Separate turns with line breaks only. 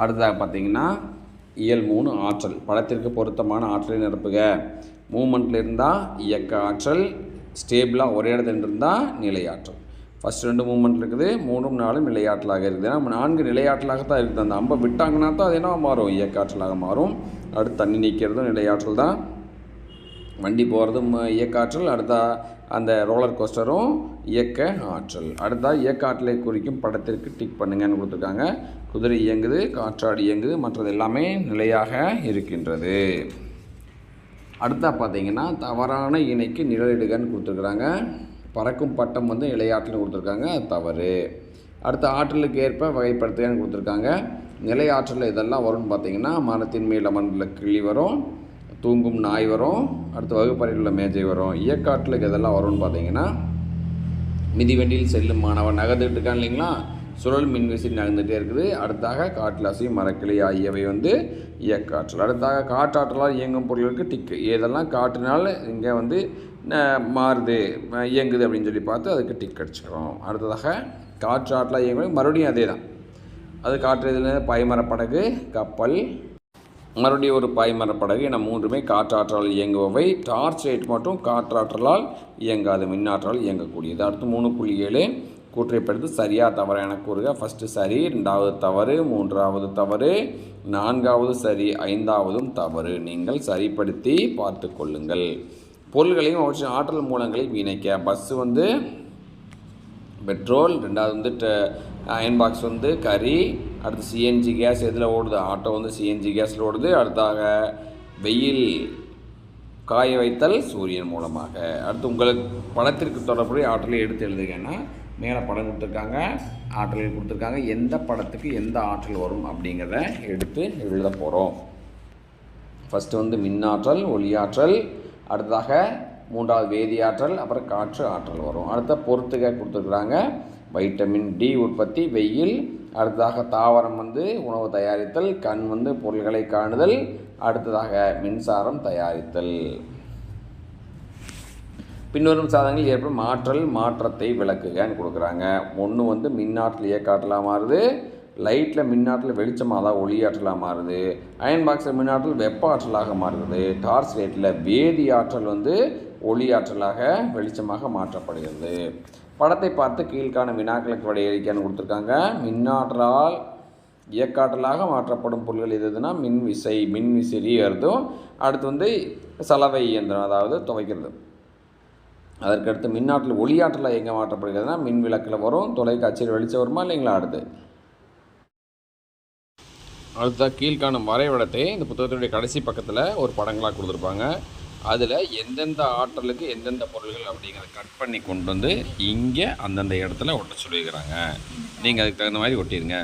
அடுத்ததாக பார்த்தீங்கன்னா இயல் மூணு ஆற்றல். படத்திற்கு பொருத்தமான ஆற்றலை நிரப்புக. மூமெண்ட்டில் இருந்தால் இயக்க ஆற்றல் ஸ்டேபிளாக ஒரே இடத்துல இருந்தால் நிலையாற்றல் ஃபஸ்ட் ரெண்டு மூமெண்ட் இருக்குது மூணும் நாலும் நிலையாற்றலாக இருக்குது. ஏன்னா நான்கு நிலையாற்றலாக தான் இருக்குது. அந்த அம்பை விட்டாங்கன்னா தான் அது என்ன மாறும்? இயக்க ஆற்றலாக மாறும். அடுத்து தண்ணி நிற்கிறதும் நிலையாற்றல் தான். வண்டி போகிறதும் இயக்க ஆற்றல் அடுத்தா அந்த ரோலர் கோஸ்டரும் இயக்க ஆற்றல். அடுத்தா இயக்க ஆற்றலை குறிக்கும் படத்திற்கு டிக் பண்ணுங்கன்னு கொடுத்துருக்காங்க. குதிரை இயங்குது காற்றாடு இயங்குது மற்றது எல்லாமே நிலையாக இருக்கின்றது. அடுத்தா பார்த்தீங்கன்னா தவறான இணைக்கு நிழலிடுகன்னு கொடுத்துருக்குறாங்க. பறக்கும் பட்டம் வந்து நிலையாற்றல் கொடுத்துருக்காங்க அது தவறு. அடுத்த ஆற்றலுக்கு ஏற்ப வகைப்படுத்துகன்னு கொடுத்துருக்காங்க. நிலை ஆற்றல் இதெல்லாம் வரும்னு பார்த்தீங்கன்னா மரத்தின் மேல் அமர்ந்துள்ள கிளி வரும். தூங்கும் நாய் வரும் அடுத்து வகுப்பறையில் உள்ள மேஜை வரும். இயக்காற்றலுக்கு இதெல்லாம் வரும்னு பார்த்தீங்கன்னா மிதிவண்டியில் செல்லும் மாணவன் நகர்ந்துகிட்டு இருக்கான் இல்லைங்களா? சுழல் மின்விசி நகர்ந்துகிட்டே இருக்குது. அடுத்தாக காட்டிலாசி மரக்கிளி ஆகியவை வந்து இயக்காற்றல். அடுத்தாக காற்றாற்றலால் இயங்கும் பொருளுக்கு டிக்கு இதெல்லாம் காற்றினால் இங்கே வந்து மாறுது இயங்குது அப்படின்னு சொல்லி பார்த்து அதுக்கு டிக் அடிச்சுக்கிறோம். அடுத்ததாக காற்றாற்றலாக இயங்கும் மறுபடியும் அதே தான் அது காற்று இதில் படகு கப்பல் மறுபடியும் ஒரு பாய்மர படகு என மூன்றுமே காற்றாற்றலால் இயங்குபவை. டார்ச் லைட் மட்டும் காற்றாற்றலால் இயங்காது மின்னாற்றல் இயங்கக்கூடியது. அடுத்து மூணு புள்ளி ஏழு. கூற்றைப்படுத்து சரியா தவறா என கூறுக. ஃபஸ்ட்டு சரி ரெண்டாவது தவறு மூன்றாவது தவறு நான்காவது சரி ஐந்தாவதும் தவறு. நீங்கள் சரிப்படுத்தி பார்த்து கொள்ளுங்கள். பொருள்களையும் அவற்றின் ஆற்றல் மூலங்களையும் இணைக்க. பஸ்ஸு வந்து பெட்ரோல் ரெண்டாவது வந்து அயன் பாக்ஸ் வந்து கறி அடுத்து சிஎன்ஜி கேஸ் எதில் ஓடுது? ஆட்டோ வந்து சிஎன்ஜி கேஸில் ஓடுது. அடுத்தாக வெயில் காய வைத்தல் சூரியன் மூலமாக. அடுத்து உங்களுக்கு படத்திற்கு தொடர்புடைய ஆற்றலை எடுத்து எழுதுங்கன்னா மேலே படம் கொடுத்துருக்காங்க ஆற்றலை கொடுத்துருக்காங்க. எந்த படத்துக்கு எந்த ஆற்றல் வரும் அப்படிங்கிறத எடுத்து எழுத போகிறோம் ஃபஸ்ட்டு வந்து மின்னாற்றல் ஒளியாற்றல் அடுத்ததாக மூன்றாவது வேதியாற்றல் அப்புறம் காற்று ஆற்றல் வரும். அடுத்த பொறுத்துக கொடுத்துருக்குறாங்க. வைட்டமின் டி உற்பத்தி வெயில் அடுத்ததாக தாவரம் வந்து உணவு தயாரித்தல் கண் வந்து பொருள்களை காணுதல் அடுத்ததாக மின்சாரம் தயாரித்தல். பின்வரும் சாதனங்கள் ஏற்படும் ஆற்றல் மாற்றத்தை விளக்குகன்னு கொடுக்குறாங்க. ஒன்று வந்து மின்னாற்றல் இயக்காற்றலாக மாறுது. லைட்டில் மின்னாற்றல் வெளிச்சமாக தான் ஒளியாற்றலாக மாறுது. அயன் பாக்ஸில் மின்னாற்றல் வெப்ப ஆற்றலாக மாறுகிறது டார்ச் லைட்டில் வேதி ஆற்றல் வந்து ஒளியாற்றலாக வெளிச்சமாக மாற்றப்படுகிறது. படத்தை பார்த்து கீழ்காண வினாக்களுக்கு விடையளிக்கன்னு கொடுத்துருக்காங்க. மின்னாற்றலால் இயக்காற்றலாக மாற்றப்படும் பொருள்கள் எது எதுனா மின் விசை மின் விசிறி அர்த்தம் அடுத்து வந்து சலவை இயந்திரம் அதாவது துவைக்கிறது. அதற்கடுத்து மின்னாற்றல் ஒளியாற்றலாக எங்கே மாற்றப்படுகிறதுனா மின் விளக்கில் வரும் தொலைக்காட்சியில் வெளிச்சம் வருமா இல்லைங்களா அடுத்து? அடுத்த கீழ்காணும் வரைபடத்தை இந்த புத்தகத்தினுடைய கடைசி பக்கத்தில் ஒரு படங்களாக கொடுத்துருப்பாங்க. அதில் எந்தெந்த ஆற்றலுக்கு எந்தெந்த பொருள்கள் அப்படிங்கிறத கட் பண்ணி கொண்டு வந்து இங்கே அந்தந்த இடத்துல ஒட்ட சொல்லியிருக்கிறாங்க. நீங்கள் அதுக்கு தகுந்த மாதிரி ஒட்டிடுங்க